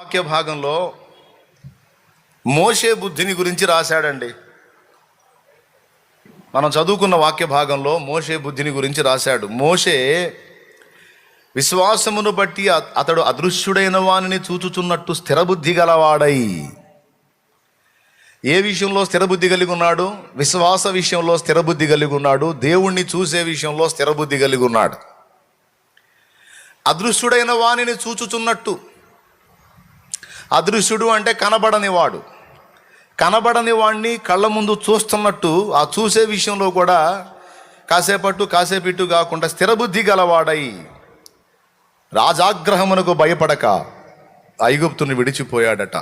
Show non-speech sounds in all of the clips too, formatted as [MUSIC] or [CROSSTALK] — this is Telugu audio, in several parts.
వాక్య భాగంలో మోషే బుద్ధిని గురించి రాశాడండి. మనం చదువుకున్న వాక్య భాగంలో మోషే బుద్ధిని గురించి రాశాడు. మోసే విశ్వాసమును బట్టి అతడు అదృశ్యుడైన వానిని చూచుచున్నట్టు స్థిరబుద్ధి గలవాడై. ఏ విషయంలో స్థిరబుద్ధి కలిగి ఉన్నాడు? విశ్వాస విషయంలో స్థిరబుద్ధి కలిగి ఉన్నాడు. దేవుణ్ణి చూసే విషయంలో స్థిరబుద్ధి కలిగి ఉన్నాడు. అదృశ్యుడైన వానిని చూచుచున్నట్టు అదృశ్యుడు అంటే కనబడనివాడు కనబడని వాడిని కళ్ళ ముందు చూస్తున్నట్టు ఆ చూసే విషయంలో కూడా కాసేపట్టు కాసేపిట్టు కాకుండా స్థిరబుద్ధి గలవాడై రాజాగ్రహమునకు భయపడక ఐగుప్తుని విడిచిపోయాడట.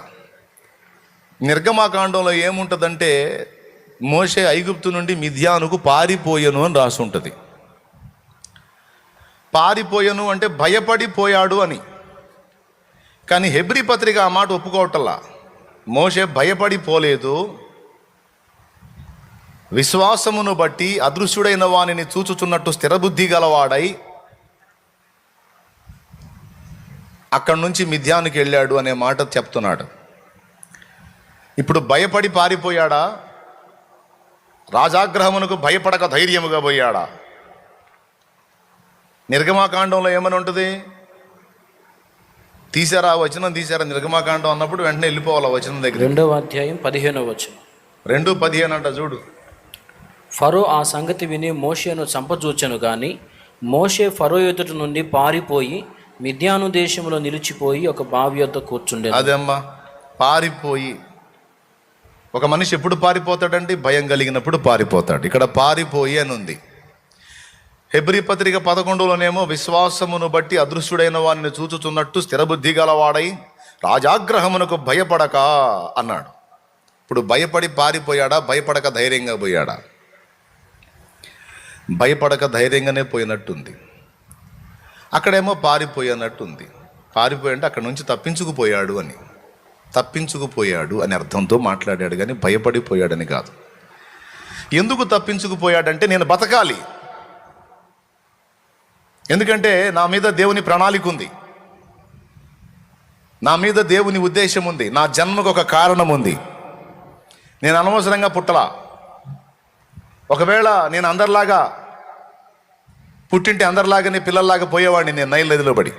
నిర్గమాకాండంలో ఏముంటుందంటే మోషే ఐగుప్తు నుండి మిథ్యానుకు పారిపోయెను అని రాసి ఉంటుంది పారిపోయెను అంటే భయపడిపోయాడు అని. కానీ హెబ్రి పత్రిక ఆ మాట ఒప్పుకోవటల్లా మోషే భయపడిపోలేదు. విశ్వాసమును బట్టి అదృశ్యుడైన వానిని చూచుచున్నట్టు స్థిరబుద్ధి గలవాడై అక్కడి నుంచి మిథ్యానికి వెళ్ళాడు అనే మాట చెప్తున్నాడు. ఇప్పుడు భయపడి పారిపోయాడా? రాజాగ్రహమునకు భయపడక ధైర్యముగా పోయాడా? నిర్గమాకాండంలో ఏమని ఉంటుంది తీసారా వచనం? తీసారా నిర్గమాకాండం అన్నప్పుడు వెంటనే వెళ్ళిపోవాలి వచనం దగ్గర రెండవ అధ్యాయం పదిహేనవ వచనం. రెండు పదిహేను అంట చూడు. ఫరో ఆ సంగతి విని మోషేను చంపజూచెను గాని మోషే ఫరో ఎదుటి నుండి పారిపోయి మిద్యాను దేశంలో నిలిచిపోయి ఒక బావి యొద్ద కూర్చుండే అదమ్మా? పారిపోయి. ఒక మనిషి ఎప్పుడు పారిపోతాడంటే భయం కలిగినప్పుడు పారిపోతాడు. ఇక్కడ పారిపోయి అని ఉంది. హెబ్రి పత్రిక పదకొండులోనేమో విశ్వాసమును బట్టి అదృశ్యుడైన వారిని చూచుచున్నట్టు స్థిరబుద్ధి గలవాడై రాజాగ్రహమునకు భయపడక అన్నాడు. ఇప్పుడు భయపడి పారిపోయాడా? భయపడక ధైర్యంగా పోయాడా? భయపడక ధైర్యంగానే పోయినట్టుంది. అక్కడేమో పారిపోయినట్టుంది. పారిపోయి అంటే అక్కడ నుంచి తప్పించుకుపోయాడు అని. తప్పించుకుపోయాడు అని అర్థంతో మాట్లాడాడు కానీ భయపడిపోయాడని కాదు. ఎందుకు తప్పించుకుపోయాడంటే నేను బతకాలి. ఎందుకంటే నా మీద దేవుని ప్రణాళిక ఉంది. నా మీద దేవుని ఉద్దేశం ఉంది. నా జన్మకు ఒక కారణం ఉంది. నేను అనవసరంగా పుట్టలా. ఒకవేళ నేను అందరిలాగా పుట్టింటి అందరిలాగానే పిల్లల్లాగా పోయేవాడిని నేను నైల్ నదిలో పడి.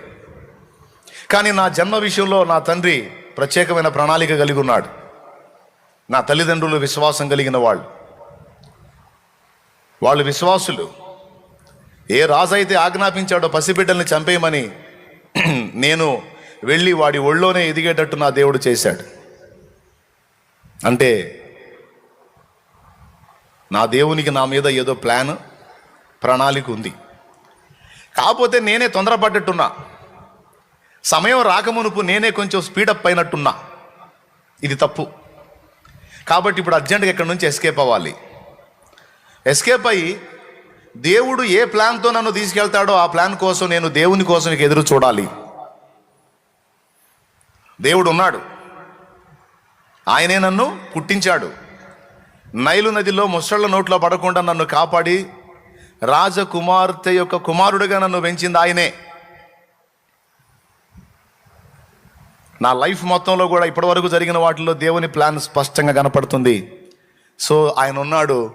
కానీ నా జన్మ విషయంలో నా తండ్రి ప్రత్యేకమైన ప్రణాళిక కలిగి ఉన్నాడు. నా తల్లిదండ్రులు విశ్వాసం కలిగిన వాళ్ళు. వాళ్ళు విశ్వాసులు. ఏ రాజు అయితే ఆజ్ఞాపించాడో పసిబిడ్డల్ని చంపేయమని [CLEARS THROAT] నేను వెళ్ళి వాడి ఒళ్ళోనే ఎదిగేటట్టు నా దేవుడు చేశాడు. అంటే నా దేవునికి నా మీద ఏదో ప్లాన్ ప్రణాళిక ఉంది. కాకపోతే నేనే తొందరపడ్డట్టున్నా. సమయం రాకమునుపు నేనే కొంచెం స్పీడప్ అయినట్టున్నా. ఇది తప్పు. కాబట్టి ఇప్పుడు అర్జెంటుగా ఇక్కడి నుంచి ఎస్కేప్ అవ్వాలి? ఎస్కేప్ అయ్యి దేవుడు ఏ ప్లాన్తో నన్ను తీసుకెళ్తాడో ఆ ప్లాన్ కోసం నేను దేవుని కోసం ఎదురు చూడాలి. దేవుడు ఉన్నాడు. ఆయనే నన్ను పుట్టించాడు. నైలు నదిలో ముసళ్ళ నోట్లో పడకుండా నన్ను కాపాడి రాజకుమార్తె యొక్క కుమారుడిగా నన్ను పెంచింది ఆయనే. నా లైఫ్ మొత్తంలో కూడా ఇప్పటివరకు జరిగిన వాటిలో దేవుని ప్లాన్ స్పష్టంగా కనపడుతుంది. సో ఆయన ఉన్నాడు.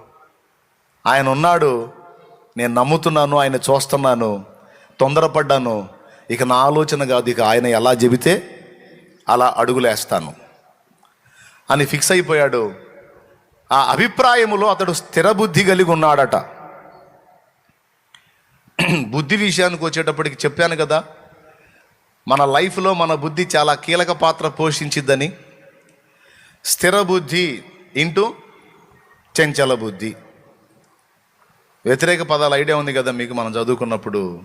ఆయన ఉన్నాడు. నేను నమ్ముతున్నాను ఆయన చూస్తున్నాను తొందరపడ్డాను. ఇక నా ఆలోచన కాదు ఇక ఆయన ఎలా చెబితే అలా అడుగులేస్తాను. అని ఫిక్స్ అయిపోయాడు. ఆ అభిప్రాయములో అతడు స్థిర బుద్ధి కలిగి ఉన్నాడట. బుద్ధి విషయానికి వచ్చేటప్పటికి చెప్పాను కదా మన లైఫ్లో మన బుద్ధి చాలా కీలక పాత్ర పోషించిద్దని. స్థిర బుద్ధి ఇంటూ చెంచల బుద్ధి. వ్యతిరేక పదాల ఐడియా ఉంది కదా మీకు మనం చదువుకున్నప్పుడు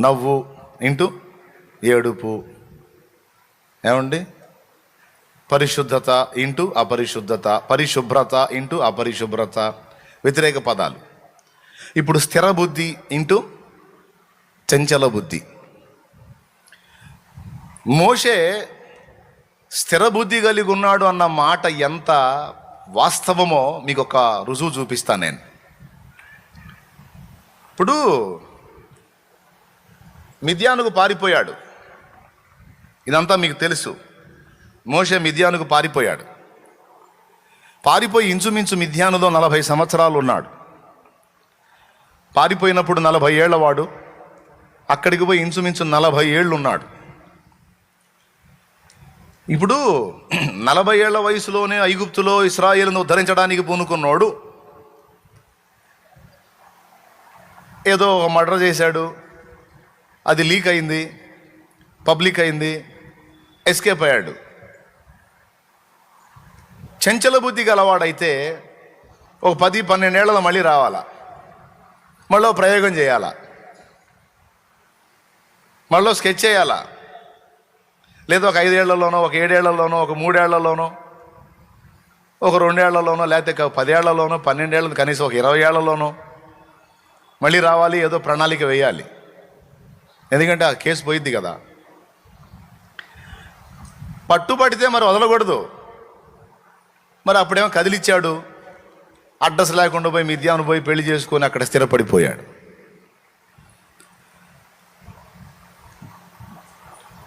నవ్వు ఇంటూ ఏడుపు. ఏమండి? పరిశుద్ధత ఇంటూ అపరిశుద్ధత పరిశుభ్రత ఇంటూ అపరిశుభ్రత వ్యతిరేక పదాలు. ఇప్పుడు స్థిర బుద్ధి ఇంటూ చంచల బుద్ధి. మోషే స్థిర బుద్ధి కలిగి ఉన్నాడు అన్న మాట ఎంత వాస్తవమో మీకు ఒక రుజువు చూపిస్తాను నేను. ఇప్పుడు మిథ్యానుకు పారిపోయాడు. ఇదంతా మీకు తెలుసు. మోషే మిథ్యానుకు పారిపోయాడు. పారిపోయి ఇంచుమించు మిథ్యానులో నలభై సంవత్సరాలు ఉన్నాడు. పారిపోయినప్పుడు నలభై ఏళ్ళవాడు. అక్కడికి పోయి ఇంచుమించు నలభై ఏళ్ళు ఉన్నాడు ఇప్పుడు నలభై ఏళ్ళ వయసులోనే ఐగుప్తులో ఇస్రాయేల్ను ఉద్ధరించడానికి పూనుకున్నాడు. ఏదో ఒక మర్డర్ చేశాడు అది లీక్ అయింది పబ్లిక్ అయింది ఎస్కేప్ అయ్యాడు. చెంచల బుద్ధి గలవాడైతే ఒక పది పన్నెండేళ్ళలో మళ్ళీ రావాలా? మళ్ళీ ప్రయోగం చేయాలా? మళ్ళీ స్కెచ్ చేయాలా? లేదా ఒక ఐదేళ్ళలోనో ఒక ఏడేళ్ళలోనో ఒక మూడేళ్ళలోనో ఒక రెండేళ్ళలోనో లేకపోతే ఒక పదేళ్ళలోనో పన్నెండేళ్ళ కనీసం ఒక ఇరవై ఏళ్ళలోనో మళ్ళీ రావాలి ఏదో ప్రణాళిక వేయాలి. ఎందుకంటే ఆ కేసు పోయిద్ది కదా. పట్టుబడితే మరి వదలకూడదు. మరి అప్పుడేమో కదిలిచ్చాడు. అడ్రస్ లేకుండా పోయి మిథ్యాను పోయి పెళ్ళి చేసుకొని అక్కడ స్థిరపడిపోయాడు.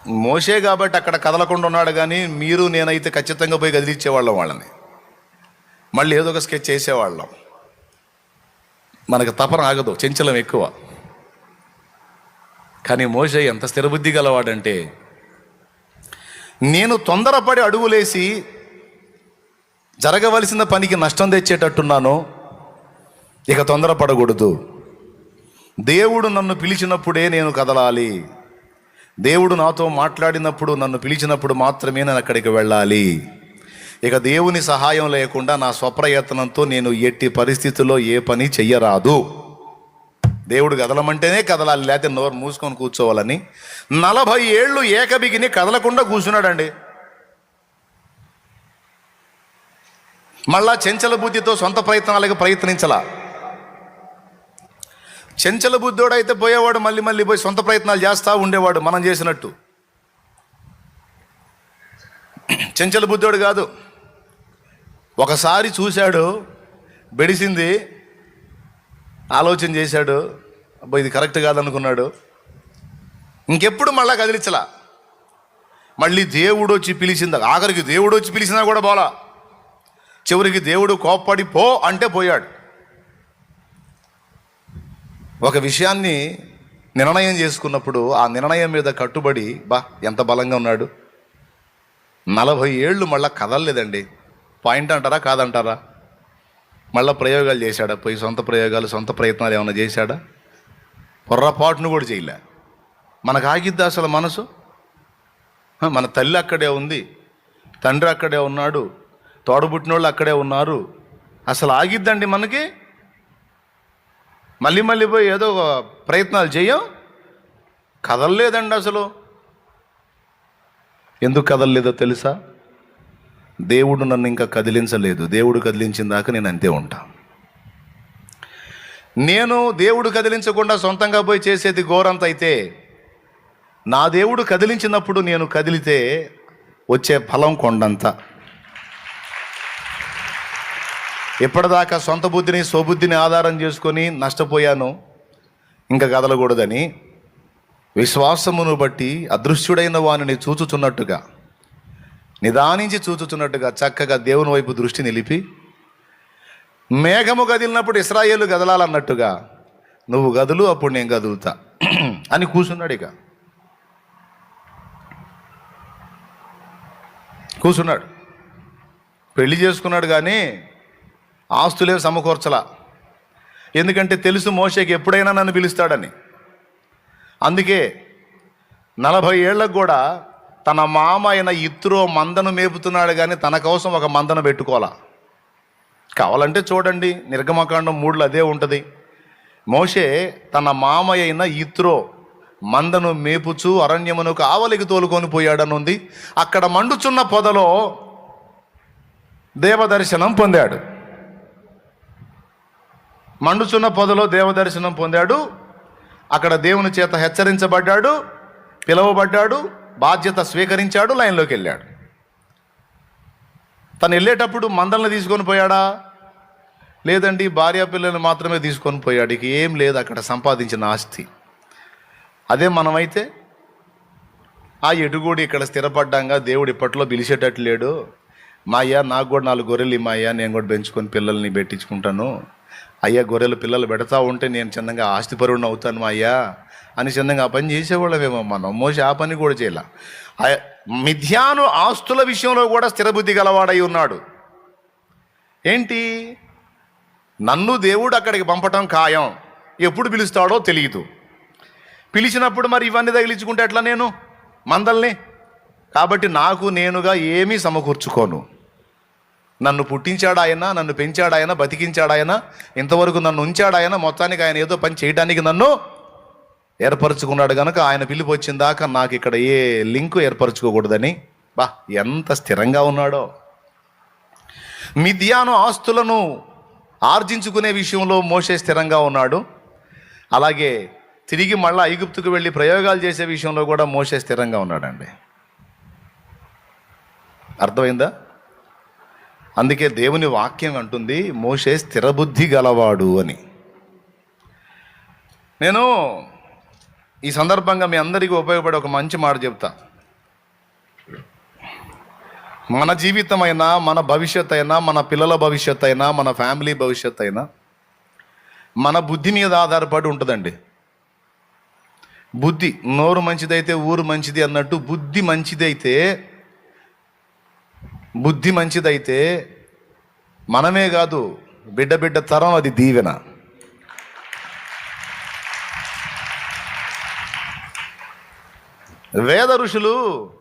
మోసే కాబట్టి అక్కడ కదలకుండా ఉన్నాడు కానీ మీరు నేనైతే ఖచ్చితంగా పోయి కదిలిచ్చేవాళ్ళం వాళ్ళని. మళ్ళీ ఏదో ఒక స్కెచ్ చేసేవాళ్ళం మనకు తపన ఆగదు చెంచలం ఎక్కువ. కానీ మోషే ఎంత స్థిరబుద్ధి గలవాడంటే నేను తొందరపడి అడుగులేసి జరగవలసిన పనికి నష్టం తెచ్చేటట్టున్నాను ఇక తొందరపడకూడదు. దేవుడు నన్ను పిలిచినప్పుడే నేను కదలాలి. దేవుడు నాతో మాట్లాడినప్పుడు నన్ను పిలిచినప్పుడు మాత్రమే నేను అక్కడికి వెళ్ళాలి. ఇక దేవుని సహాయం లేకుండా నా స్వప్రయత్నంతో నేను ఎట్టి పరిస్థితుల్లో ఏ పని చెయ్యరాదు. దేవుడు కదలమంటేనే కదలాలి లేకపోతే నోరు మూసుకొని కూర్చోవాలని. నలభై ఏళ్ళు ఏకబిగిని కదలకుండా కూర్చున్నాడండి. మళ్ళా చెంచల బుద్ధితో సొంత ప్రయత్నాలకు ప్రయత్నించలా. చెంచల బుద్ధోడు అయితే పోయేవాడు మళ్ళీ మళ్ళీ పోయి సొంత ప్రయత్నాలు చేస్తూ ఉండేవాడు మనం చేసినట్టు. చెంచల బుద్ధోడు కాదు. ఒకసారి చూశాడు బెడిసింది ఆలోచన చేశాడు అబ్బా ఇది కరెక్ట్ కాదనుకున్నాడు. ఇంకెప్పుడు మళ్ళా కదిలించలా. మళ్ళీ దేవుడు వచ్చి పిలిచింది ఆఖరికి దేవుడు వచ్చి పిలిచినా కూడా బోలా చివరికి దేవుడు కోప్పడి పో అంటే పోయాడు. ఒక విషయాన్ని నిర్ణయం చేసుకున్నప్పుడు ఆ నిర్ణయం మీద కట్టుబడి బా ఎంత బలంగా ఉన్నాడు. నలభై ఏళ్ళు మళ్ళా కదలలేదండి. పాయింట్ అంటారా కాదంటారా? మళ్ళీ ప్రయోగాలు చేశాడా? పోయి సొంత ప్రయోగాలు సొంత ప్రయత్నాలు ఏమైనా చేశాడా? పొర్రపాటును కూడా చేయలే. మనకు ఆగిద్దా అసలు మనసు? మన తల్లి అక్కడే ఉంది తండ్రి అక్కడే ఉన్నాడు తోడబుట్టినోళ్ళు అక్కడే ఉన్నారు. అసలు ఆగిద్దండి మనకి? మళ్ళీ మళ్ళీ పోయి ఏదో ప్రయత్నాలు చేయం? కదలలేదండి అసలు. ఎందుకు కదలలేదో తెలుసా? దేవుడు నన్ను ఇంకా కదిలించలేదు. దేవుడు కదిలించిన దాకా నేను అంతే ఉంటా. నేను దేవుడు కదిలించకుండా సొంతంగా పోయి చేసేది ఘోరంత అయితే నా దేవుడు కదిలించినప్పుడు నేను కదిలితే వచ్చే ఫలం కొండంత. ఎప్పటిదాకా సొంత బుద్ధిని స్వబుద్ధిని ఆధారం చేసుకొని నష్టపోయాను. ఇంకా కదలకూడదని విశ్వాసమును బట్టి అదృశ్యుడైన వానిని చూచుచున్నట్టుగా. నిదానించి చూచుచున్నట్టుగా చక్కగా దేవుని వైపు దృష్టి నిలిపి మేఘము కదిలినప్పుడు ఇస్రాయేలు కదలాలన్నట్టుగా నువ్వు గదులు అప్పుడు నేను కదులుతా [CLEARS THROAT] అని కూర్చున్నాడు ఇక. కూర్చున్నాడు పెళ్ళి చేసుకున్నాడు కానీ ఆస్తులే సమకూర్చలా. ఎందుకంటే తెలుసు మోషేకి ఎప్పుడైనా నన్ను పిలుస్తాడని. అందుకే నలభై ఏళ్ళకు కూడా తన మామ అయిన ఇత్రో మందను మేపుతున్నాడు కానీ తన కోసం ఒక మందను పెట్టుకోవాలా? కావాలంటే చూడండి నిర్గమకాండం మూడులో అదే ఉంటుంది. మోషే తన మామ అయిన ఇత్రో మందను మేపుచు అరణ్యమునకు ఆవలికి తోలుకొని పోయాడని ఉంది అక్కడ మండుచున్న పొదలో దేవదర్శనం పొందాడు. మండుచున్న పొదలో దేవదర్శనం పొందాడు. అక్కడ దేవుని చేత హెచ్చరించబడ్డాడు పిలువబడ్డాడు. బాధ్యత స్వీకరించాడు లైన్లోకి వెళ్ళాడు. తను వెళ్ళేటప్పుడు మందలను తీసుకొని పోయాడా? లేదండి భార్య పిల్లల్ని మాత్రమే తీసుకొని పోయాడు. ఇక ఏం లేదు అక్కడ సంపాదించిన ఆస్తి. అదే మనమైతే ఆ ఎటుగూడి ఇక్కడ స్థిరపడ్డాగా దేవుడు ఇప్పట్లో పిలిచేటట్టు లేడు. మా అయ్యా నాకు కూడా నాలుగు గొర్రెలు మా అయ్యా నేను కూడా పెంచుకొని పిల్లల్ని పెట్టించుకుంటాను. అయ్యా గొర్రెలు పిల్లలు పెడతా ఉంటే నేను చిన్నగా ఆస్తిపరుడిని అవుతాను మా అయ్యా. అని ఆ పని చేసేవాళ్ళమేమో మనం మోసే ఆ పని కూడా చేయాల. మిథ్యాను ఆస్తుల విషయంలో కూడా స్థిరబుద్ధి గలవాడై ఉన్నాడు. ఏంటి? నన్ను దేవుడు అక్కడికి పంపటం ఖాయం. ఎప్పుడు పిలుస్తాడో తెలియదు పిలిచినప్పుడు మరి ఇవన్నీ తగిలించుకుంటే ఎట్లా నేను? మందల్ని? కాబట్టి నాకు నేనుగా ఏమీ సమకూర్చుకోను. నన్ను పుట్టించాడు ఆయన నన్ను పెంచాడు ఆయన బతికించాడు ఆయన ఇంతవరకు నన్ను ఉంచాడు ఆయన మొత్తానికి ఆయన ఏదో పని చేయడానికి నన్ను ఏర్పరచుకున్నాడు కనుక ఆయన పిలిపి వచ్చిన దాకా నాకు ఇక్కడ ఏ లింకు ఏర్పరచుకోకూడదని. బా ఎంత స్థిరంగా ఉన్నాడో. మిథ్యాను ఆస్తులను ఆర్జించుకునే విషయంలో మోసే స్థిరంగా ఉన్నాడు. అలాగే తిరిగి మళ్ళీ ఐగుప్తుకు వెళ్ళి ప్రయోగాలు చేసే విషయంలో కూడా మోసే స్థిరంగా ఉన్నాడండి. అర్థమైందా? అందుకే దేవుని వాక్యం అంటుంది మోసే స్థిరబుద్ధి గలవాడు అని. నేను ఈ సందర్భంగా మీ అందరికీ ఉపయోగపడే ఒక మంచి మాట చెప్తా. మన జీవితం అయినా మన భవిష్యత్ అయినా మన పిల్లల భవిష్యత్ అయినా మన ఫ్యామిలీ భవిష్యత్ అయినా మన బుద్ధి మీద ఆధారపడి ఉంటుందండి. బుద్ధి నోరు మంచిదైతే ఊరు మంచిది అన్నట్టు బుద్ధి మంచిదైతే బుద్ధి మంచిదైతే మనమే కాదు బిడ్డ బిడ్డ తరం అది దీవెన. వేద ఋషులు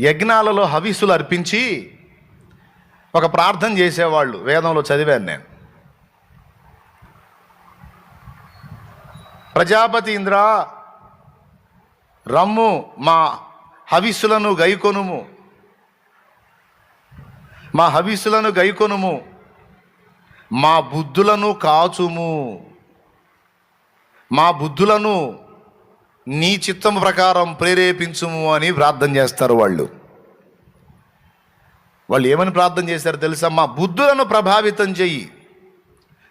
యజ్ఞాలలో హవిస్సులు అర్పించి ఒక ప్రార్థన చేసేవాళ్ళు. వేదంలో చదివాను నేను. ప్రజాపతి ఇంద్ర రమ్ము మా హవిస్సులను గైకొనుము. మా హవిస్సులను గైకొనుము. మా బుద్ధులను కాచుము. మా బుద్ధులను నీ చిత్తం ప్రకారం ప్రేరేపించుము అని ప్రార్థన చేస్తారు వాళ్ళు. వాళ్ళు ఏమని ప్రార్థన చేశారు తెలుసా మా బుద్ధులను ప్రభావితం చెయ్యి.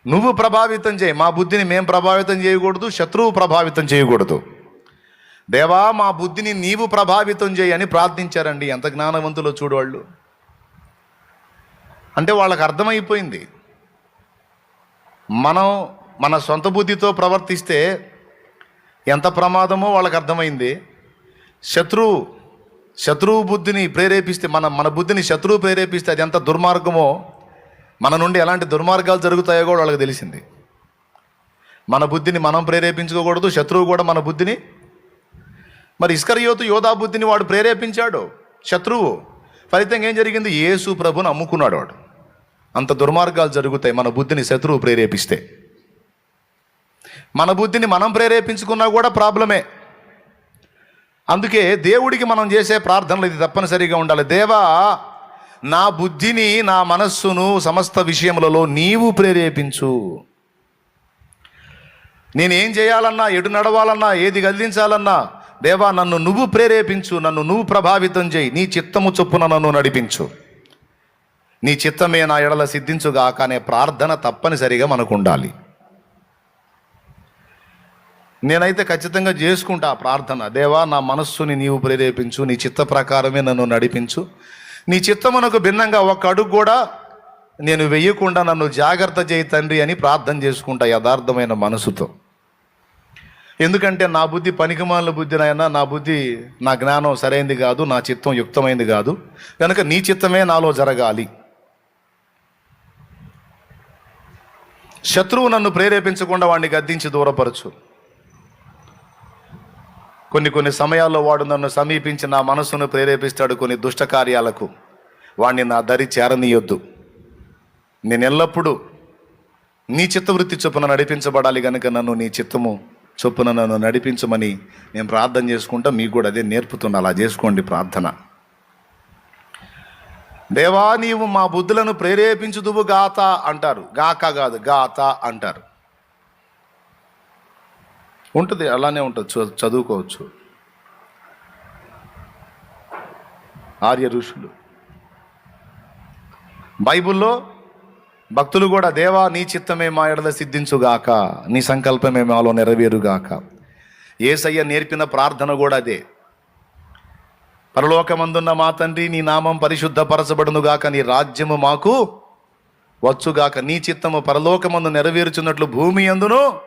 నువ్వు ప్రభావితం చేయి మా బుద్ధిని మేము ప్రభావితం చేయకూడదు శత్రువు ప్రభావితం చేయకూడదు. దేవా మా బుద్ధిని నీవు ప్రభావితం చేయి అని ప్రార్థించారండి. ఎంత జ్ఞానవంతులో చూడు వాళ్ళు. అంటే వాళ్ళకి అర్థమైపోయింది. మనం మన సొంత బుద్ధితో ప్రవర్తిస్తే ఎంత ప్రమాదమో వాళ్ళకి అర్థమైంది. శత్రువు శత్రువు బుద్ధిని ప్రేరేపిస్తే మన మన బుద్ధిని శత్రువు ప్రేరేపిస్తే అది ఎంత దుర్మార్గమో మన నుండి ఎలాంటి దుర్మార్గాలు జరుగుతాయో కూడా వాళ్ళకి తెలిసింది. మన బుద్ధిని మనం ప్రేరేపించుకోకూడదు శత్రువు కూడా మన బుద్ధిని. మరి ఇస్కరియోతు యోధా బుద్ధిని వాడు ప్రేరేపించాడు శత్రువు. ఫలితంగా ఏం జరిగింది? యేసు ప్రభుని అమ్ముకున్నాడు వాడు. అంత దుర్మార్గాలు జరుగుతాయి మన బుద్ధిని శత్రువు ప్రేరేపిస్తే. మన బుద్ధిని మనం ప్రేరేపించుకున్నా కూడా ప్రాబ్లమే. అందుకే దేవుడికి మనం చేసే ప్రార్థనలు ఇది తప్పనిసరిగా ఉండాలి. దేవా నా బుద్ధిని నా మనస్సును సమస్త విషయములలో నీవు ప్రేరేపించు. నేనేం చేయాలన్నా ఎటు నడవాలన్నా ఏది గదిలించాలన్నా దేవా నన్ను నువ్వు ప్రేరేపించు నన్ను నువ్వు ప్రభావితం చేయి నీ చిత్తము చొప్పున నన్ను నడిపించు. నీ చిత్తమే నా ఎడల సిద్ధించుగాక అనే ప్రార్థన తప్పనిసరిగా మనకు ఉండాలి. నేనైతే ఖచ్చితంగా చేసుకుంటా ఆ ప్రార్థన. దేవా నా మనస్సుని నీవు ప్రేరేపించు నీ చిత్త ప్రకారమే నన్ను నడిపించు. నీ చిత్తమునకు భిన్నంగా ఒక్క అడుగు కూడా నేను వెయ్యకుండా నన్ను జాగ్రత్త చేయి తండ్రి అని ప్రార్థన చేసుకుంటా యథార్థమైన మనసుతో. ఎందుకంటే నా బుద్ధి పనికిమాల బుద్ధినైనా నా బుద్ధి నా జ్ఞానం సరైంది కాదు నా చిత్తం యుక్తమైంది కాదు. కనుక నీ చిత్తమే నాలో జరగాలి. శత్రువు నన్ను ప్రేరేపించకుండా వాడిని గద్దించి దూరపరచు. కొన్ని కొన్ని సమయాల్లో వాడు నన్ను సమీపించి నా మనసును ప్రేరేపిస్తాడు కొన్ని దుష్ట కార్యాలకు. వాడిని నా దరి చేరనీయొద్దు. నేను ఎల్లప్పుడూ నీ చిత్తవృత్తి చొప్పున నడిపించబడాలి కనుక నన్ను నీ చిత్తము చొప్పున నన్ను నడిపించమని నేను ప్రార్థన చేసుకుంటా మీకు కూడా అదే నేర్పుతున్నా. అలా చేసుకోండి ప్రార్థన. దేవా నీవు మా బుద్ధులను ప్రేరేపించుదువు గాత అంటారు. గాక కాదు గాత అంటారు. ఉంటుంది అలానే ఉంటుంది చదువుకోవచ్చు. ఆర్య ఋషులు. బైబిల్లో భక్తులు కూడా దేవా నీ చిత్తమే మా ఎడల సిద్ధించుగాక నీ సంకల్పమే మాలో నెరవేరుగాక. ఏసయ్య నేర్పిన ప్రార్థన కూడా అదే. పరలోకమందున్న మా తండ్రి నీ నామం పరిశుద్ధపరచబడునుగాక నీ రాజ్యము మాకు వచ్చుగాక నీ చిత్తము పరలోకమందు నెరవేరుచున్నట్లు భూమి అందును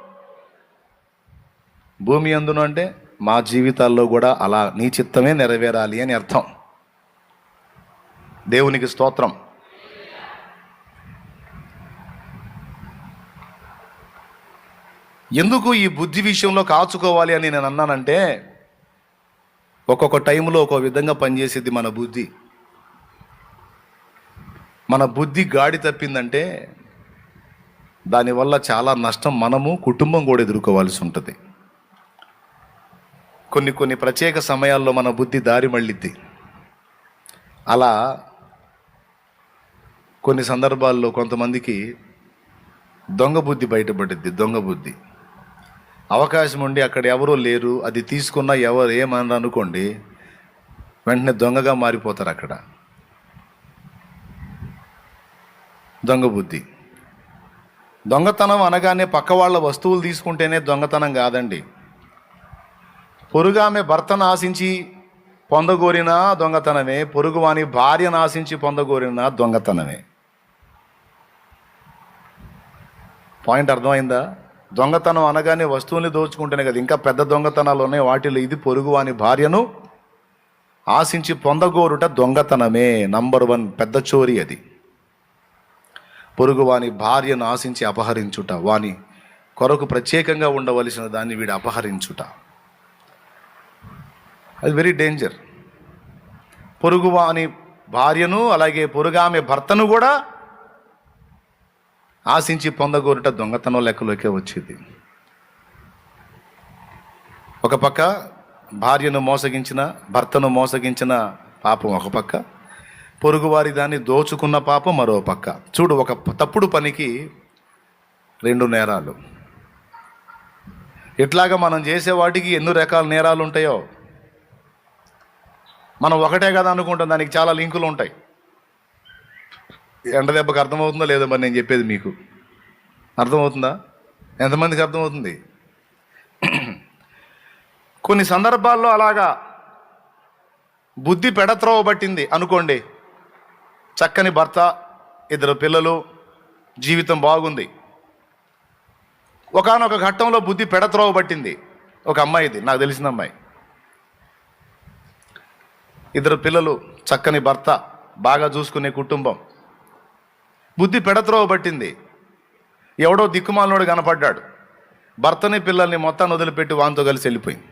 భూమి అందును అంటే మా జీవితాల్లో కూడా అలా నీ చిత్తమే నెరవేరాలి అని అర్థం. దేవునికి స్తోత్రం. ఎందుకు ఈ బుద్ధి విషయంలో కాచుకోవాలి అని నేను అన్నానంటే ఒక్కొక్క టైంలో ఒక్కొక్క విధంగా పనిచేసేది మన బుద్ధి. మన బుద్ధి గాడి తప్పిందంటే దానివల్ల చాలా నష్టం మనము కుటుంబం కూడా ఎదుర్కోవాల్సి ఉంటుంది. కొన్ని కొన్ని ప్రత్యేక సమయాల్లో మన బుద్ధి దారి మళ్ళిద్ది. అలా కొన్ని సందర్భాల్లో కొంతమందికి దొంగ బుద్ధి బయటపడిద్ది దొంగ బుద్ధి. అవకాశం ఉండి అక్కడ ఎవరూ లేరు అది తీసుకున్నా ఎవరు ఏమని అనుకోండి వెంటనే దొంగగా మారిపోతారు అక్కడ. దొంగ బుద్ధి. దొంగతనం అనగానే పక్క వాళ్ళ వస్తువులు తీసుకుంటేనే దొంగతనం కాదండి. పొరుగామె భర్తను ఆశించి పొందగోరిన దొంగతనమే పొరుగువాని భార్యను ఆశించి పొందగోరిన దొంగతనమే. పాయింట్ అర్థమైందా? దొంగతనం అనగానే వస్తువుల్ని దోచుకుంటేనే కదా. ఇంకా పెద్ద దొంగతనాలు ఉన్నాయి. వాటిలో ఇది పొరుగువాని భార్యను ఆశించి పొందగోరుట దొంగతనమే. నంబర్ వన్ పెద్ద చోరీ అది. పొరుగు వాని భార్యను ఆశించి అపహరించుట వాని కొరకు ప్రత్యేకంగా ఉండవలసిన దాన్ని వీడు అపహరించుట. అది వెరీ డేంజర్ పొరుగు వాని భార్యను అలాగే పొరుగామె భర్తను కూడా ఆశించి పొందగోరుట దొంగతనం లెక్కలోకే వచ్చేది. ఒక పక్క భార్యను మోసగించిన భర్తను మోసగించిన పాపం ఒక పక్క పొరుగువారి దాన్ని దోచుకున్న పాపం మరో పక్క. చూడు ఒక తప్పుడు పనికి రెండు నేరాలు. ఇట్లాగా మనం చేసే వాటికి ఎన్నో రకాల నేరాలు ఉంటాయో? మనం ఒకటే కదా అనుకుంటాం దానికి చాలా లింకులు ఉంటాయి. ఎండ దెబ్బకి అర్థమవుతుందో లేదో మరి నేను చెప్పేది మీకు? అర్థమవుతుందా? ఎంతమందికి అర్థమవుతుంది? కొన్ని సందర్భాల్లో అలాగా బుద్ధి పెడత్రోవ పట్టింది అనుకోండి. చక్కని భర్త ఇద్దరు పిల్లలు జీవితం బాగుంది. ఒకానొక ఘట్టంలో బుద్ధి పెడత్రోవ పట్టింది. ఒక అమ్మాయిది నాకు తెలిసిన అమ్మాయి. ఇద్దరు పిల్లలు చక్కని భర్త బాగా చూసుకునే కుటుంబం. బుద్ధి పెడత్రోవ పట్టింది. ఎవడో దిక్కుమాలనోడు కనపడ్డాడు. భర్తని పిల్లల్ని మొత్తాన్ని వదిలిపెట్టి వాంతో కలిసి వెళ్ళిపోయింది.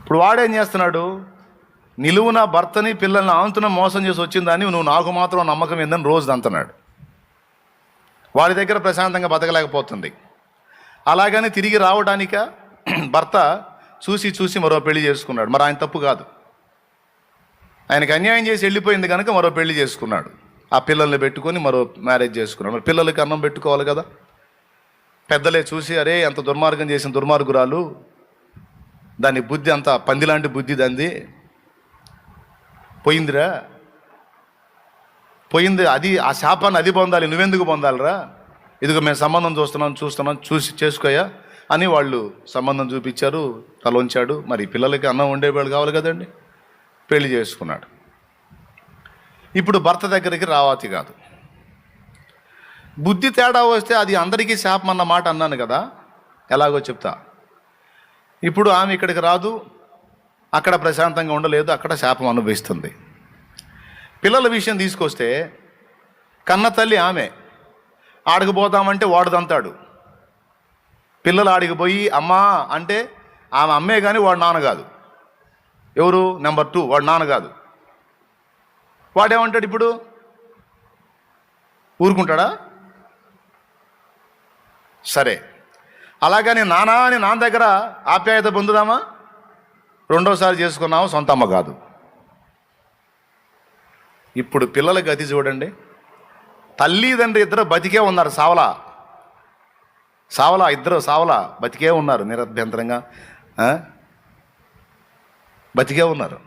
ఇప్పుడు వాడేం చేస్తున్నాడు? నిలువున భర్తని పిల్లల్ని ఆంతున మోసం చేసి వచ్చిందని నువ్వు నాకు మాత్రం నమ్మకం ఏందని రోజు అంటున్నాడు. వాడి దగ్గర ప్రశాంతంగా బతకలేకపోతుంది. అలాగని తిరిగి రావడానిక? [CLEARS THROAT] భర్త చూసి చూసి మరో పెళ్ళి చేసుకున్నాడు. మరి ఆయన తప్పు కాదు. ఆయనకి అన్యాయం చేసి వెళ్ళిపోయింది కనుక మరో పెళ్ళి చేసుకున్నాడు. ఆ పిల్లల్ని పెట్టుకొని మరో మ్యారేజ్ చేసుకున్నాడు. మరి పిల్లలకి అన్నం పెట్టుకోవాలి కదా. పెద్దలే చూసి అరే ఎంత దుర్మార్గం చేసిన దుర్మార్గురాలు. దాని బుద్ధి అంత పందిలాంటి బుద్ధి దంది. పోయిందిరా. పోయింది అది ఆ శాపాన్ని అది పొందాలి నువ్వెందుకు పొందాలిరా? ఇదిగో మేము సంబంధం చూస్తున్నాం చూస్తున్నాం చూసి చేసుకోయా. అని వాళ్ళు సంబంధం చూపించారు తలొంచాడు. మరి పిల్లలకి అన్నం వండేవాళ్ళు కావాలి కదండి? పెళ్ళి చేసుకున్నాడు. ఇప్పుడు భర్త దగ్గరికి రావాతి కాదు. బుద్ధి తేడా వస్తే అది అందరికీ శాపం అన్న మాట అన్నాను కదా ఎలాగో చెప్తా. ఇప్పుడు ఆమె ఇక్కడికి రాదు అక్కడ ప్రశాంతంగా ఉండలేదు అక్కడ శాపం అనుభవిస్తుంది. పిల్లల విషయం తీసుకొస్తే కన్న తల్లి ఆమె ఆడికి వాడుదంతాడు పిల్లలు ఆడికి పోయి అమ్మా అంటే ఆమె అమ్మే కానీ వాడు నాన్న కాదు. ఎవరు? నెంబర్ టూ వాడు నాన్న కాదు. వాడేమంటాడు ఇప్పుడు? ఊరుకుంటాడా? సరే. అలాగని నానా అని నాన్న దగ్గర ఆప్యాయత పొందుదామా? రెండోసారి చేసుకున్నాము సొంత అమ్మ కాదు. ఇప్పుడు పిల్లల గతి చూడండి. తల్లిదండ్రి ఇద్దరు బతికే ఉన్నారు సావలా. సావలా ఇద్దరు సావలా బతికే ఉన్నారు నిరభ్యంతరంగా. బతికే ఉన్నారు.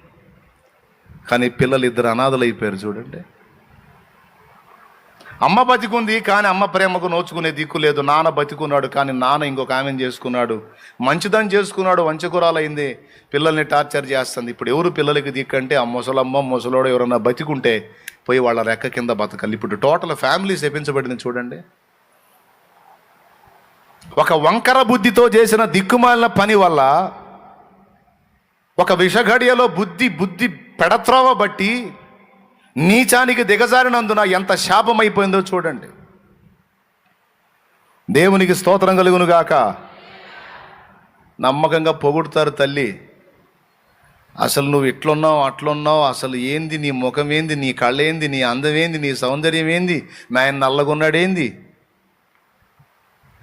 కానీ పిల్లలు ఇద్దరు అనాథలు అయిపోయారు చూడండి. అమ్మ బతికుంది కానీ అమ్మ ప్రేమకు నోచుకునే దిక్కు లేదు. నాన్న బతికున్నాడు కానీ నాన్న ఇంకొక ఆమెను చేసుకున్నాడు. మంచిదని చేసుకున్నాడు వంచకురాలైంది. పిల్లల్ని టార్చర్ చేస్తుంది. ఇప్పుడు ఎవరు పిల్లలకి దిక్కంటే ఆ ముసలమ్మ ముసలోడు ఎవరన్నా బతికుంటే పోయి వాళ్ళ రెక్క కింద బతకాలి. ఇప్పుడు టోటల్ ఫ్యామిలీ శపించబడింది చూడండి. ఒక వంకర బుద్ధితో చేసిన దిక్కుమాలిన పని వల్ల ఒక విషఘడియలో బుద్ధి బుద్ధి పెడత్రోవ బట్టి నీచానికి దిగజారినందున ఎంత శాపమైపోయిందో చూడండి. దేవునికి స్తోత్రం కలుగునుగాక నమ్మకంగా పొగుడుతారు తల్లి. అసలు నువ్వు ఇట్లున్నావు అట్లున్నావు అసలు ఏంది నీ ముఖం ఏంది నీ కళ్ళేంది నీ అందం ఏంది నీ సౌందర్యం ఏంది మా ఆయన నల్లగున్నాడేంది?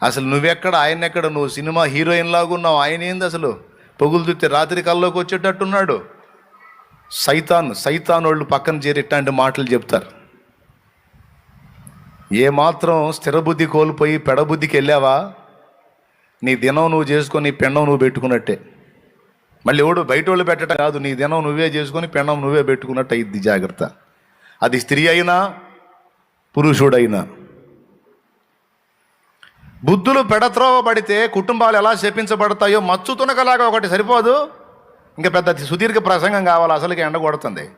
అసలు నువ్వెక్కడ ఆయన ఎక్కడ నువ్వు సినిమా హీరోయిన్ లాగున్నావు? ఆయన ఏంది అసలు? పొగులు చుట్టి రాత్రి కల్లోకి వచ్చేటట్టున్నాడు. సైతాన్ సైతాన్ వాళ్ళు పక్కన చేరి ఇట్లాంటి మాటలు చెప్తారు. ఏమాత్రం స్థిరబుద్ధి కోల్పోయి పెడబుద్ధికి వెళ్ళావా? నీ దినం నువ్వు చేసుకొని నీ పెండం నువ్వు పెట్టుకున్నట్టే. మళ్ళీ ఎవడు బయట వాళ్ళు పెట్టడం కాదు నీ దినం నువ్వే చేసుకొని పెండం నువ్వే పెట్టుకున్నట్టు అయింది జాగ్రత్త. అది స్త్రీ అయినా పురుషుడైనా. బుద్ధులు పెడత్రోవ పడితే కుటుంబాలు ఎలా శపించబడతాయో మచ్చు తునకలాగా ఒకటి సరిపోదు. ఇంకా పెద్ద సుదీర్ఘ ప్రసంగం కావాలి అసలుకి ఎండ కొడుతుంది.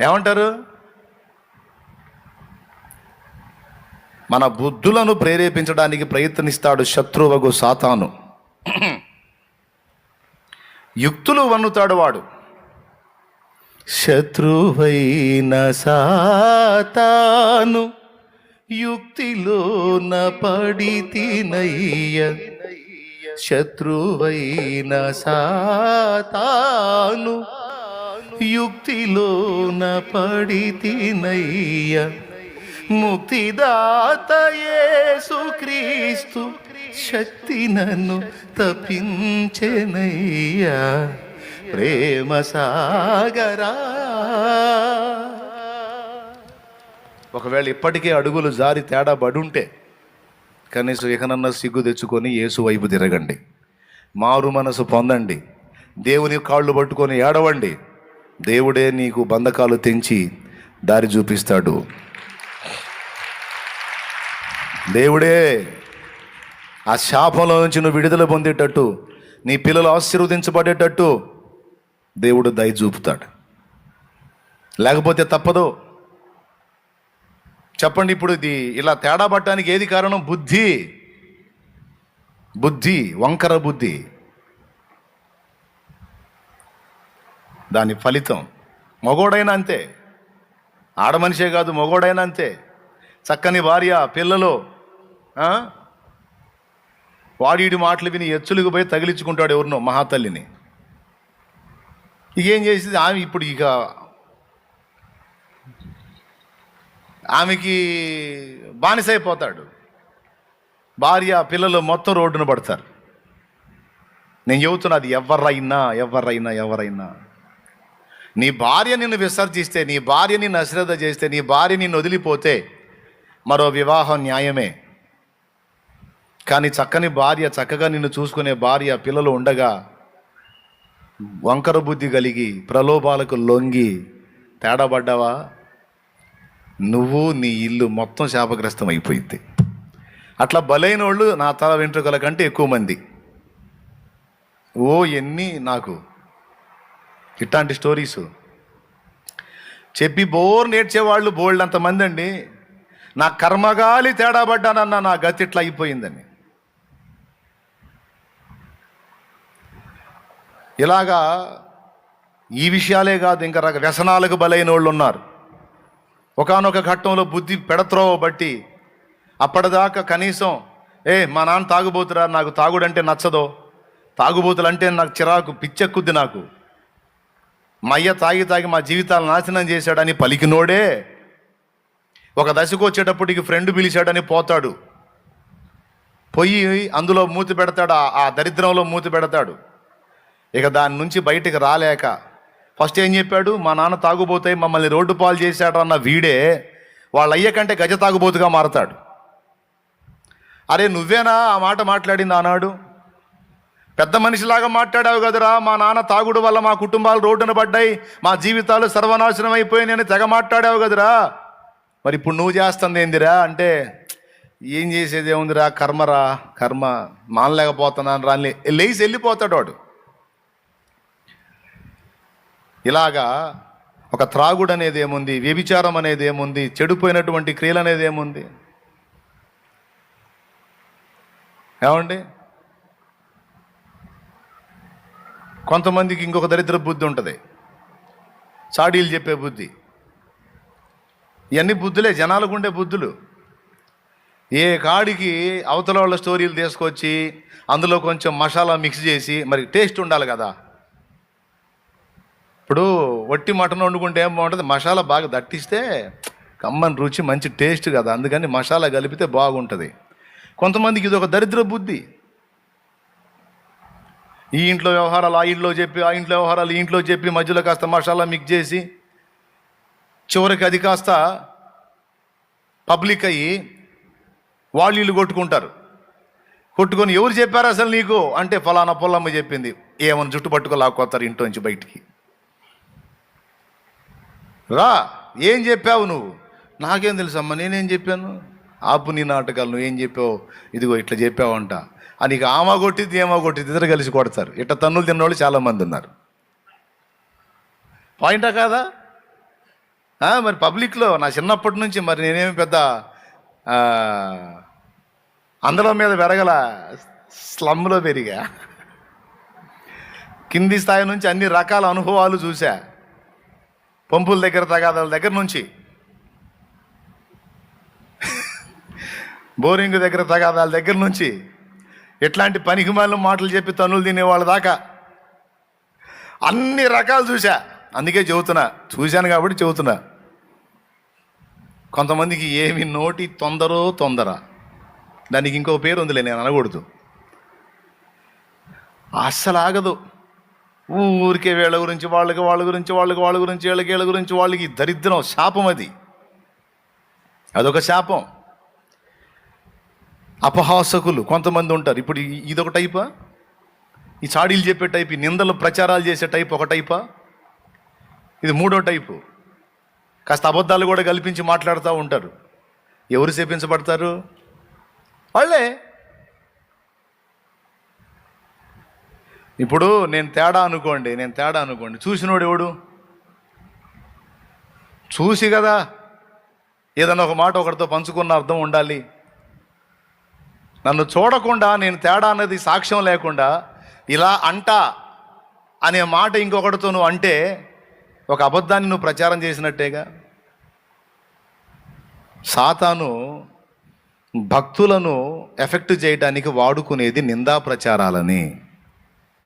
ఏమంటారు? మన బుద్ధులను ప్రేరేపించడానికి ప్రయత్నిస్తాడు శత్రువగు సాతాను. యుక్తులు వన్నుతాడు వాడు. శత్రువైన సాతాను. యుక్తిలోన పడితినయ్య. శత్రువైన సాతాను యుక్తిలోన పడితినయ్య. ముక్తిదాతయేసు శక్తి నన్ను తప్పించెనయ్యా. ప్రేమ సాగరా ఒకవేళ ఇప్పటికే అడుగులు జారి తేడా పడుంటే కనీసం ఇకనన్నా సిగ్గు తెచ్చుకొని యేసు వైపు తిరగండి. మారు మనసు పొందండి. దేవుని కాళ్ళు పట్టుకొని ఏడవండి. దేవుడే నీకు బంధకాలు తెంచి దారి చూపిస్తాడు. దేవుడే ఆ శాపంలో నుంచి నువ్వు విడుదల పొందేటట్టు నీ పిల్లలు ఆశీర్వదించబడేటట్టు దేవుడు దయ చూపుతాడు. లేకపోతే తప్పదు. చెప్పండి ఇప్పుడు ఇది ఇలా తేడా పట్టడానికి ఏది కారణం? బుద్ధి. బుద్ధి వంకర బుద్ధి. దాని ఫలితం మగోడైనా అంతే. ఆడమనిషే కాదు మగోడైనా అంతే. చక్కని భార్య పిల్లలు వాడిడి మాటలు విని ఎచ్చులకు పోయి తగిలించుకుంటాడు ఎవరినో? మహాతల్లిని. ఇక ఏం చేసింది? ఆమె ఇప్పుడు ఇక ఆమెకి బానిసైపోతాడు. భార్య పిల్లలు మొత్తం రోడ్డున పడతారు. నేను చెబుతున్నా అది ఎవరైనా ఎవరైనా ఎవరైనా. నీ భార్య నిన్ను విసర్జిస్తే నీ భార్య నిన్ను అశ్రద్ధ చేస్తే నీ భార్య నిన్ను వదిలిపోతే మరో వివాహం న్యాయమే. కానీ చక్కని భార్య చక్కగా నిన్ను చూసుకునే భార్య పిల్లలు ఉండగా వంకర బుద్ధి కలిగి ప్రలోభాలకు లొంగి తేడాపడ్డావా? నువ్వు నీ ఇల్లు మొత్తం శాపగ్రస్తం అయిపోయింది. అట్లా బలైన వాళ్ళు నా తల వెంట్రుకల కంటే ఎక్కువ మంది. ఓ ఎన్ని నాకు. ఇట్లాంటి స్టోరీస్. చెప్పి బోర్ నేర్చేవాళ్ళు బోల్డ్ అంతమంది అండి. నా కర్మగాలి తేడా పడ్డానన్న నా గతి ఇట్లా అయిపోయిందని. ఇలాగా ఈ విషయాలే కాదు ఇంకా రక వ్యసనాలకు బలైన వాళ్ళు ఉన్నారు. ఒకానొక ఘట్టంలో బుద్ధి పెడత్రోవ బట్టి అప్పటిదాకా కనీసం ఏ మా నాన్న తాగుబోతురా నాకు తాగుడంటే నచ్చదో తాగుబోతులు అంటే నాకు చిరాకు పిచ్చెక్కుద్ది నాకు. మా అయ్య తాగి తాగి మా జీవితాలు నాశనం చేశాడని పలికినోడే. ఒక దశకు వచ్చేటప్పటికి ఫ్రెండ్ పిలిచాడని పోతాడు. పొయ్యి అందులో మూతి పెడతాడు ఆ- ఆ దరిద్రంలో మూతి పెడతాడు. ఇక దాని నుంచి బయటికి రాలేక ఫస్ట్ ఏం చెప్పాడు? మా నాన్న తాగుబోతాయి మమ్మల్ని రోడ్డు పాలు చేశాడు అన్న వీడే వాళ్ళ అయ్య కంటే గజ తాగుబోతుగా మారతాడు. అరే నువ్వేనా ఆ మాట మాట్లాడింది ఆనాడు? పెద్ద మనిషిలాగా మాట్లాడావు కదరా. మా నాన్న తాగుడు వల్ల మా కుటుంబాలు రోడ్డున పడ్డాయి. మా జీవితాలు సర్వనాశనం అయిపోయినాయని తెగ మాట్లాడావు కదరా. మరి ఇప్పుడు నువ్వు చేస్తుంది ఏందిరా? అంటే ఏం చేసేది ఏముందిరా? కర్మరా? కర్మ మానలేకపోతున్నాను రా లేచి వెళ్ళిపోతాడు వాడు. ఇలాగా ఒక త్రాగుడు అనేది ఏముంది? వ్యభిచారం అనేది ఏముంది చెడిపోయినటువంటి క్రియలు అనేది ఏముంది ఏమండి? కొంతమందికి ఇంకొక దరిద్ర బుద్ధి ఉంటుంది. చాడీలు చెప్పే బుద్ధి. ఇవన్నీ బుద్ధులే జనాలకు ఉండే బుద్ధులు. ఏ కాడికి అవతల వాళ్ళ స్టోరీలు తీసుకొచ్చి అందులో కొంచెం మసాలా మిక్స్ చేసి మరి టేస్ట్ ఉండాలి కదా. ఇప్పుడు వట్టి మటన్ వండుకుంటే ఏం బాగుంటుంది? మసాలా బాగా దట్టిస్తే కమ్మని రుచి మంచి టేస్ట్ కదా. అందుకని మసాలా కలిపితే బాగుంటుంది. కొంతమందికి ఇది ఒక దరిద్ర బుద్ధి. ఈ ఇంట్లో వ్యవహారాలు ఆ ఇంట్లో చెప్పి ఆ ఇంట్లో వ్యవహారాలు ఈ ఇంట్లో చెప్పి మధ్యలో కాస్త మసాలా మిక్స్ చేసి చివరికి అది కాస్త పబ్లిక్ అయ్యి వాళ్ళు ఇల్లు కొట్టుకుంటారు. కొట్టుకొని ఎవరు చెప్పారు అసలు నీకు? అంటే ఫలానా పొల్లమ్మ చెప్పింది. ఏమని జుట్టు పట్టుకో లాక్కొస్తారు ఇంట్లోంచి బయటికి. రా ఏం చెప్పావు నువ్వు? నాకేం తెలుసమ్మా నేనేం చెప్పాను? ఆపు నీ నాటకాలు నువ్వు ఏం చెప్పావు? ఇదిగో ఇట్లా చెప్పావంట. అని ఇక ఆమె కొట్టిద్ది ఏమో కొట్టిద్ది ఇద్దరు కలిసి కొడతారు. ఇట్లా తన్నులు తిన్నవాళ్ళు చాలామంది ఉన్నారు. పాయింటా కాదా? మరి పబ్లిక్లో నా చిన్నప్పటి నుంచి మరి నేనేమి పెద్ద అందరం మీద పెరగల స్లమ్లో పెరిగా. కింది స్థాయి నుంచి అన్ని రకాల అనుభవాలు చూసా పంపుల దగ్గర తగాదాల దగ్గర నుంచి. బోరింగ్ దగ్గర తగాదాల దగ్గర నుంచి. ఎట్లాంటి పనికిమాలిన మాటలు చెప్పి తనులు తినేవాళ్ళ దాకా. అన్ని రకాలు చూసా అందుకే చెబుతున్నా. చూశాను కాబట్టి చెబుతున్నా. కొంతమందికి ఏమి నోటి తొందరో తొందర. దానికి ఇంకో పేరు ఉందిలే నేను అనకూడదు. అస్సలు ఆగదు ఊరికే వీళ్ళ గురించి వాళ్ళకి వాళ్ళ గురించి వాళ్ళకి వాళ్ళ గురించి వీళ్ళకి వీళ్ళ గురించి వాళ్ళకి దరిద్రం శాపం అది. అదొక శాపం. అపహాసకులు కొంతమంది ఉంటారు. ఇప్పుడు ఇదొక టైపా ఈ చాడీలు చెప్పే టైప్ ఈ నిందలు ప్రచారాలు చేసే టైప్ ఒక టైపా ఇది మూడో టైపు కాస్త అబద్ధాలు కూడా కల్పించి మాట్లాడుతూ ఉంటారు. ఎవరు చేపించబడతారు వాళ్ళే. ఇప్పుడు నేను తేడా అనుకోండి నేను తేడా అనుకోండి. చూసినోడు ఎవడు? చూసి కదా. ఏదన్నా ఒక మాట ఒకరితో పంచుకున్న అర్థం ఉండాలి. నన్ను చూడకుండా నేను తేడా అన్నది సాక్ష్యం లేకుండా ఇలా అంటా అనే మాట ఇంకొకటితో నువ్వు అంటే ఒక అబద్ధాన్ని నువ్వు ప్రచారం చేసినట్టేగా? సాతాను భక్తులను ఎఫెక్ట్ చేయడానికి వాడుకునేది నిందా ప్రచారాలని.